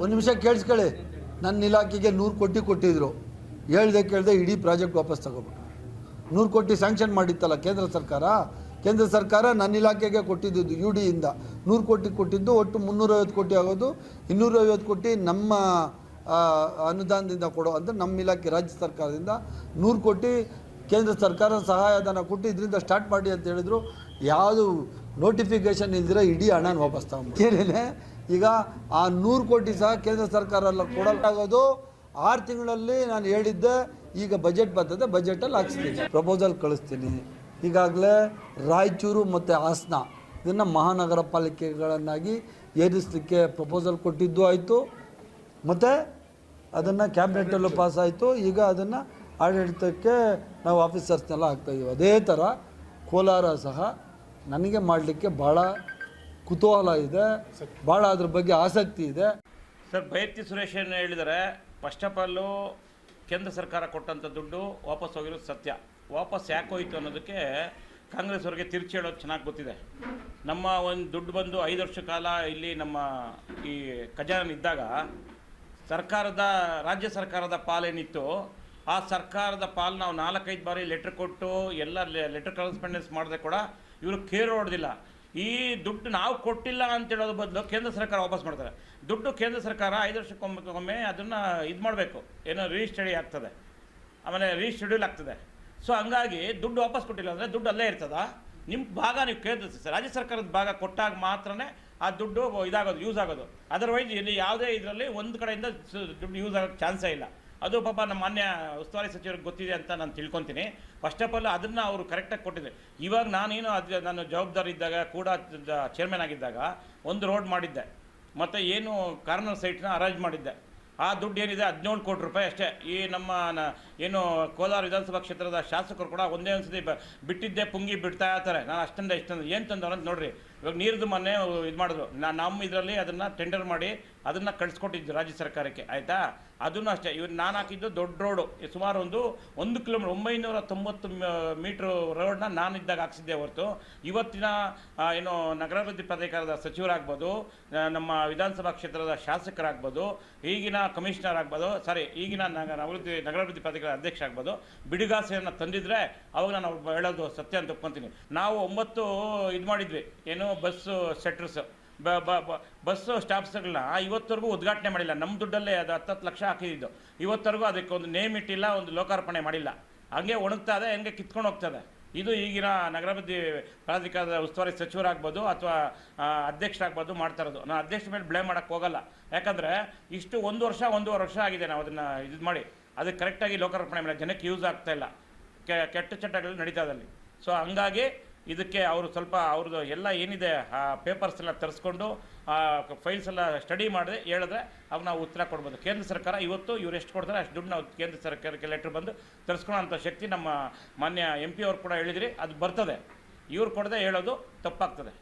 ಒಂದು ನಿಮಿಷ ಕೇಳಿಸ್ಕೊಳ್ಳಿ. ನನ್ನ ಇಲಾಖೆಗೆ ನೂರು ಕೋಟಿ ಕೊಟ್ಟಿದ್ರು. ಹೇಳ್ದೆ ಕೇಳ್ದೆ ಇಡೀ ಪ್ರಾಜೆಕ್ಟ್ ವಾಪಸ್ ತಗೋಬೇಕು. ನೂರು ಕೋಟಿ ಸ್ಯಾಂಕ್ಷನ್ ಮಾಡಿತ್ತಲ್ಲ ಕೇಂದ್ರ ಸರ್ಕಾರ? ಕೇಂದ್ರ ಸರ್ಕಾರ ನನ್ನ ಇಲಾಖೆಗೆ ಕೊಟ್ಟಿದ್ದು ಯು ಡಿಯಿಂದ ನೂರು ಕೋಟಿ ಕೊಟ್ಟಿದ್ದು, ಒಟ್ಟು ಮುನ್ನೂರೈವತ್ತು ಕೋಟಿ ಆಗೋದು. ಇನ್ನೂರೈವತ್ತು ಕೋಟಿ ನಮ್ಮ ಅನುದಾನದಿಂದ ಕೊಡೋ ಅಂತ ನಮ್ಮ ಇಲಾಖೆ ರಾಜ್ಯ ಸರ್ಕಾರದಿಂದ ನೂರು ಕೋಟಿ ಕೇಂದ್ರ ಸರ್ಕಾರ ಸಹಾಯಧನ ಕೊಟ್ಟು ಇದರಿಂದ ಸ್ಟಾರ್ಟ್ ಮಾಡಿ ಅಂತ ಹೇಳಿದ್ರು. ಯಾವುದು ನೋಟಿಫಿಕೇಶನ್ ಇಲ್ದಿರೋ ಇಡೀ ಹಣನ ವಾಪಸ್ ತಗೊಂಡು ಏನೇನೆ ಈಗ ಆ ನೂರು ಕೋಟಿ ಸಹ ಕೇಂದ್ರ ಸರ್ಕಾರ ಎಲ್ಲ ಕೊಡಲಾಗೋದು. ಆರು ತಿಂಗಳಲ್ಲಿ ನಾನು ಹೇಳಿದ್ದೆ, ಈಗ ಬಜೆಟ್ ಬರ್ತದೆ ಬಜೆಟಲ್ಲಿ ಹಾಕ್ಸ್ತೀನಿ. ಪ್ರಪೋಸಲ್ ಕಳಿಸ್ತೀನಿ. ಈಗಾಗಲೇ ರಾಯಚೂರು ಮತ್ತು ಹಾಸನ ಇದನ್ನು ಮಹಾನಗರ ಪಾಲಿಕೆಗಳನ್ನಾಗಿ ಏರಿಸಲಿಕ್ಕೆ ಪ್ರಪೋಸಲ್ ಕೊಟ್ಟಿದ್ದು ಆಯಿತು. ಮತ್ತು ಅದನ್ನು ಕ್ಯಾಬಿನೆಟಲ್ಲೂ ಪಾಸ್ ಆಯಿತು. ಈಗ ಅದನ್ನು ಆಡಳಿತಕ್ಕೆ ನಾವು ಆಫೀಸರ್ಸ್ನೆಲ್ಲ ಹಾಕ್ತಾಯಿದ್ದೀವಿ ಅದೇ ಥರ ಕೋಲಾರ ಸಹ ನನಗೆ ಮಾಡಲಿಕ್ಕೆ ಭಾಳ ಕುತೂಹಲ ಇದೆ. ಭಾಳ ಅದ್ರ ಬಗ್ಗೆ ಆಸಕ್ತಿ ಇದೆ. ಸರ್ ಭೈರ್ತಿ ಸುರೇಶ್ ಏನು ಹೇಳಿದರೆ ಫಸ್ಟ್ ಆಫ್ ಆಲು ಕೇಂದ್ರ ಸರ್ಕಾರ ಕೊಟ್ಟಂಥ ದುಡ್ಡು ವಾಪಸ್ ಹೋಗಿರೋದು ಸತ್ಯ. ವಾಪಸ್ ಯಾಕೆ ಹೋಯಿತು ಅನ್ನೋದಕ್ಕೆ ಕಾಂಗ್ರೆಸ್ ಅವರಿಗೆ ತಿರುಚಿ ಹೇಳೋದು ಚೆನ್ನಾಗಿ ಗೊತ್ತಿದೆ. ನಮ್ಮ ಒಂದು ದುಡ್ಡು ಬಂದು ಐದು ವರ್ಷ ಕಾಲ ಇಲ್ಲಿ ನಮ್ಮ ಈ ಖಜಾನೆ ಇದ್ದಾಗ ಸರ್ಕಾರದ, ರಾಜ್ಯ ಸರ್ಕಾರದ ಪಾಲೇನಿತ್ತು. ಆ ಸರ್ಕಾರದ ಪಾಲು ನಾವು ನಾಲ್ಕೈದು ಬಾರಿ ಲೆಟ್ರ್ ಕೊಟ್ಟು ಎಲ್ಲ ಲೆಟರ್ ಕರೆಸ್ಪಾಂಡೆನ್ಸ್ ಮಾಡಿದೆ ಕೂಡ ಇವರು ಕೇರ್ ಹೊಡೆದಿಲ್ಲ. ಈ ದುಡ್ಡು ನಾವು ಕೊಟ್ಟಿಲ್ಲ ಅಂತ ಹೇಳೋದ್ರ ಬದಲು ಕೇಂದ್ರ ಸರ್ಕಾರ ವಾಪಸ್ ಮಾಡ್ತಾರೆ. ದುಡ್ಡು ಕೇಂದ್ರ ಸರ್ಕಾರ ಐದು ವರ್ಷಕ್ಕೊಮ್ಮೆ ಅದನ್ನು ಇದು ಮಾಡಬೇಕು. ಏನೋ ರೀಸ್ಟಡಿ ಆಗ್ತದೆ. ಆಮೇಲೆ ರೀಶೆಡ್ಯೂಲ್ ಆಗ್ತದೆ. ಸೊ ಹಂಗಾಗಿ ದುಡ್ಡು ವಾಪಸ್ ಕೊಟ್ಟಿಲ್ಲ ಅಂದರೆ ದುಡ್ಡು ಅಲ್ಲೇ ಇರ್ತದ? ನಿಮ್ಮ ಭಾಗ ನೀವು ಕೇಂದ್ರ ರಾಜ್ಯ ಸರ್ಕಾರದ ಭಾಗ ಕೊಟ್ಟಾಗ ಮಾತ್ರನೇ ಆ ದುಡ್ಡು ಇದಾಗೋದು ಯೂಸ್ ಆಗೋದು. ಅದರ್ವೈಸ್ ಇಲ್ಲಿ ಯಾವುದೇ ಇದರಲ್ಲಿ ಒಂದು ಕಡೆಯಿಂದ ದುಡ್ಡು ಯೂಸ್ ಆಗೋಕ್ಕೆ ಚಾನ್ಸೇ ಇಲ್ಲ. ಅದು ಪಾಪ ನಮ್ಮ ಮಾನ್ಯ ಉಸ್ತುವಾರಿ ಸಚಿವರಿಗೆ ಗೊತ್ತಿದೆ ಅಂತ ನಾನು ತಿಳ್ಕೊತೀನಿ. ಫಸ್ಟ್ ಆಫ್ ಆಲ್ ಅದನ್ನು ಅವರು ಕರೆಕ್ಟಾಗಿ ಕೊಟ್ಟಿದ್ದೆ ಇವಾಗ ನಾನೇನು ಅದು ನಾನು ಜವಾಬ್ದಾರಿ ಇದ್ದಾಗ, ಕೂಡ ಚೇರ್ಮನ್ ಆಗಿದ್ದಾಗ ಒಂದು ರೋಡ್ ಮಾಡಿದ್ದೆ. ಮತ್ತು ಏನು ಕಾರ್ನರ್ ಸೈಟ್ನ ಅರೇಂಜ್ ಮಾಡಿದ್ದೆ. ಆ ದುಡ್ಡು ಏನಿದೆ? ಹದಿನೇಳು ಕೋಟಿ ರೂಪಾಯಿ ಅಷ್ಟೇ. ಈ ನಮ್ಮ ಏನು ಕೋಲಾರ ವಿಧಾನಸಭಾ ಕ್ಷೇತ್ರದ ಶಾಸಕರು ಕೂಡ ಒಂದೇ ಒಂದು ಸತಿ ಬಿಟ್ಟಿದ್ದೆ, ಪುಂಗಿ ಬಿಡ್ತಾ ಇರ್ತಾರೆ. ನಾನು ಅಷ್ಟೊಂದು ಇಷ್ಟಂದ. ಏನು ತಂದವ್ರು ಅಂತ ನೋಡಿರಿ. ಇವಾಗ ನೀರ್ದು ಮೊನ್ನೆ ಇದು ಮಾಡಿದ್ರು. ನಾನು ನಮ್ಮ ಇದರಲ್ಲಿ ಅದನ್ನು ಟೆಂಡರ್ ಮಾಡಿ ಅದನ್ನು ಕಳಿಸ್ಕೊಟ್ಟಿದ್ದು ರಾಜ್ಯ ಸರ್ಕಾರಕ್ಕೆ, ಆಯಿತಾ? ಅದನ್ನು ಅಷ್ಟೇ. ಇವ್ರು ನಾನು ಹಾಕಿದ್ದು ದೊಡ್ಡ ರೋಡು. ಸುಮಾರು ಒಂದು ಒಂದು ಕಿಲೋಮೀಟರ್ ಒಂಬೈನೂರ ತೊಂಬತ್ತು ಮೀಟ್ರ್ ರೋಡ್ನ ನಾನು ಇದ್ದಾಗ ಹಾಕ್ಸಿದ್ದೆ ಹೊರತು. ಇವತ್ತಿನ ಏನು ನಗರಾಭಿವೃದ್ಧಿ ಪ್ರಾಧಿಕಾರದ ಸಚಿವರಾಗ್ಬೋದು ನಮ್ಮ ವಿಧಾನಸಭಾ ಕ್ಷೇತ್ರದ ಶಾಸಕರಾಗ್ಬೋದು, ಈಗಿನ ಕಮಿಷನರ್ ಆಗ್ಬೋದು, ಸಾರಿ, ಈಗಿನ ನಗರ ಅಭಿವೃದ್ಧಿ ನಗರಾಭಿವೃದ್ಧಿ ಪ್ರಾಧಿಕಾರ ಅಧ್ಯಕ್ಷ ಆಗ್ಬೋದು, ಬಿಡುಗಾಸೆಯನ್ನು ತಂದಿದ್ರೆ ಅವಾಗ ನಾನು ಹೇಳೋದು ಸತ್ಯ ಅಂತ ಒಪ್ಕೊತೀನಿ. ನಾವು ಒಂಬತ್ತು ಇದು ಮಾಡಿದ್ವಿ. ಏನು ಬಸ್ಸು ಸೆಟ್ರಸ್ ಬಸ್ಸು ಸ್ಟಾಪ್ಸ್ಗಳನ್ನ ಇವತ್ತವರೆಗೂ ಉದ್ಘಾಟನೆ ಮಾಡಿಲ್ಲ. ನಮ್ಮ ದುಡ್ಡಲ್ಲೇ ಅದು ಹತ್ತತ್ತು ಲಕ್ಷ ಹಾಕಿದ್ದು. ಇವತ್ತರೆಗೂ ಅದಕ್ಕೆ ಒಂದು ನೇಮ್ ಇಟ್ಟಿಲ್ಲ, ಒಂದು ಲೋಕಾರ್ಪಣೆ ಮಾಡಿಲ್ಲ. ಹಂಗೆ ಒಣಗ್ತಾ ಇದೆ, ಹಂಗೆ ಕಿತ್ಕೊಂಡು ಹೋಗ್ತದೆ. ಇದು ಈಗಿನ ನಗರಾಭಿವೃದ್ಧಿ ಪ್ರಾಧಿಕಾರದ ಉಸ್ತುವಾರಿ ಸಚಿವರಾಗ್ಬೋದು ಅಥವಾ ಅಧ್ಯಕ್ಷರಾಗ್ಬೋದು ಮಾಡ್ತಾ ಇರೋದು ನಾನು ಅಧ್ಯಕ್ಷ ಮೇಲೆ ಬ್ಲೇಮ್ ಮಾಡೋಕ್ಕೆ ಹೋಗಲ್ಲ. ಯಾಕಂದರೆ ಇಷ್ಟು ಒಂದು ವರ್ಷ, ಒಂದೂವರೆ ವರ್ಷ ಆಗಿದೆ ನಾವು ಅದನ್ನು ಇದು ಮಾಡಿ. ಅದಕ್ಕೆ ಕರೆಕ್ಟಾಗಿ ಲೋಕಾರ್ಪಣೆ ಮಾಡಿ ಜನಕ್ಕೆ ಯೂಸ್ ಆಗ್ತಾ ಇಲ್ಲ. ಕೆಟ್ಟ ಚಟಗಳು ನಡೀತಾ ಇದ್ದಲ್ಲಿ ಸೊ ಹಂಗಾಗಿ ಇದಕ್ಕೆ ಅವರು ಸ್ವಲ್ಪ ಅವ್ರದ್ದು ಎಲ್ಲ ಏನಿದೆ, ಆ ಪೇಪರ್ಸ್ ಎಲ್ಲ ತರಿಸ್ಕೊಂಡು, ಆ ಫೈಲ್ಸ್ ಎಲ್ಲ ಸ್ಟಡಿ ಮಾಡಿದೆ ಹೇಳಿದ್ರೆ ಅವಾಗ ನಾವು ಉತ್ತರ ಕೊಡ್ಬೋದು. ಕೇಂದ್ರ ಸರ್ಕಾರ ಇವತ್ತು ಇವ್ರು ಎಷ್ಟು ಕೊಡ್ತಾರೆ ಅಷ್ಟು ದುಡ್ಡು ನಾವು ಕೇಂದ್ರ ಸರ್ಕಾರಕ್ಕೆ ಲೆಟ್ರ್ ಬಂದು ತರಿಸ್ಕೊಳ್ಳೋಂಥ ಶಕ್ತಿ ನಮ್ಮ ಮಾನ್ಯ ಎಂ ಪಿ ಅವ್ರು ಕೂಡ ಹೇಳಿದ್ರಿ, ಅದು ಬರ್ತದೆ. ಇವ್ರು ಕೊಡದೆ ಹೇಳೋದು ತಪ್ಪಾಗ್ತದೆ.